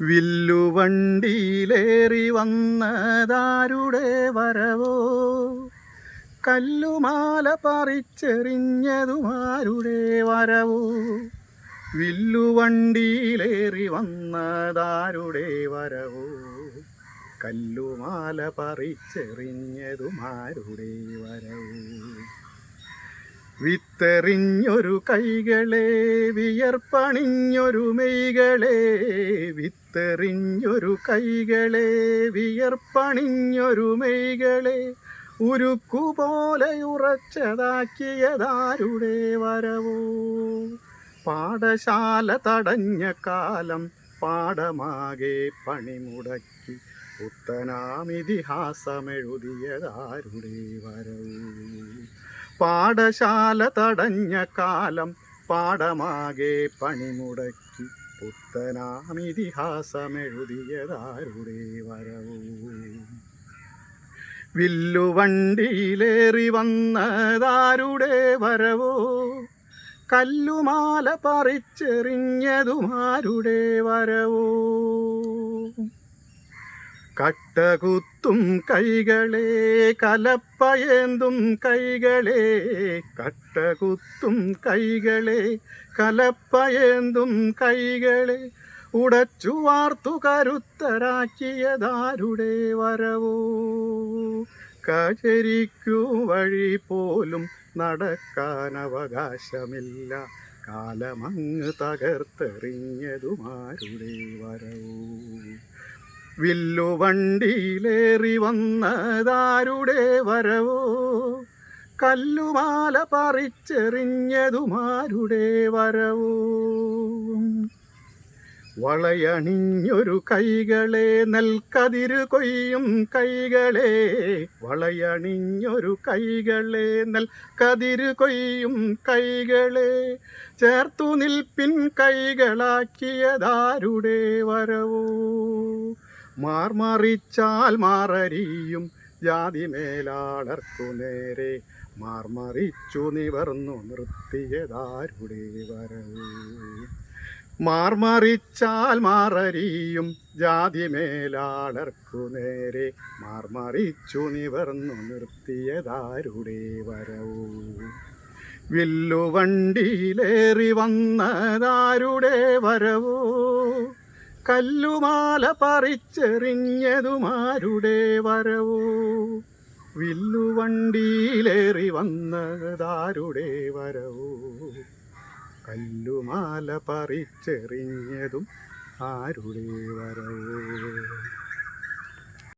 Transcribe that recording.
വില്ലുവണ്ടിയിലേറി വന്നതാരുടെ വരവോ? കല്ലുമാല പറിച്ചെറിഞ്ഞതുമാരുടെ വരവോ? വില്ലുവണ്ടിയിലേറി വന്നതാരുടെ വരവോ? കല്ലുമാല പറിച്ചെറിഞ്ഞതുമാരുടെ വരവോ? വിത്തെറിഞ്ഞൊരു കൈകളെ വിയർപ്പണിഞ്ഞൊരു മെയ്കളെ വിത്തെറിഞ്ഞൊരു കൈകളെ വിയർപ്പണിഞ്ഞൊരു മെയ്കളെ ഉരുക്കുപോലെ ഉറച്ചതാക്കിയതാരുടെ വരവോ? പാഠശാല തടഞ്ഞ കാലം പാഠമാകെ പണിമുടക്കി പുത്തനാമിതിഹാസമെഴുതിയതാരുടെ വരവോ? പാഠശാല തടഞ്ഞ കാലം പാഠമാകെ പണിമുടക്കി പുത്തനാമിതിഹാസമെഴുതിയതാരുടെ വരവൂ. വില്ലുവണ്ടിയിലേറി വന്നതാരുടെ വരവോ? കല്ലുമാല പറിച്ചെറിഞ്ഞതുമാരുടെ വരവോ? കട്ടകുത്തും കൈകളെ കലപ്പയേന്തും കൈകളെ കട്ടകുത്തും കൈകളെ കലപ്പയേന്തും കൈകളെ ഉടച്ചു വാർത്തു കരുത്തരാക്കിയതാരുടെ വരവോ? കചരിക്കു വഴി പോലും നടക്കാൻ അവകാശമില്ല. കാലമങ്ങ് തകർത്തെറിഞ്ഞതുമാരുടെ വരവോ? വില്ലുവണ്ടിയിലേറി വന്നതാരുടെ വരവോ? കല്ലുമാല പറിച്ചെറിഞ്ഞതുമാരുടെ വരവോ? വളയണിഞ്ഞൊരു കൈകളെ നെൽക്കതിര് കൊയ്യും കൈകളെ. വളയണിഞ്ഞൊരു കൈകളെ നെൽക്കതിര് കൊയ്യും കൈകളെ. ചേർത്തു നിൽപ്പിൻ കൈകളാക്കിയതാരുടെ വരവോ? മാർമറിച്ചാൽ മാറരിയും ജാതി മേലാളർക്കു നേരെ മാർമറിച്ചു നിവർന്നു നിർത്തിയതാരുടെ വരവ്. മാർമറിച്ചാൽ മാറരിയും ജാതി മേലാളർക്കു നേരെ മാർമറിച്ചു നിവർന്നു നിർത്തിയതാരുടെ വരവ്. വില്ലുവണ്ടിയിലേറി വന്നതാരുടെ വരവോ? കല്ലുമാല പറിച്ചെറിഞ്ഞതുമാരുടെ വരവോ? വില്ലുവണ്ടിയിലേറി വന്നതാരുടെ വരവോ? കല്ലുമാല പറിച്ചെറിഞ്ഞതും ആരുടെ വരവോ?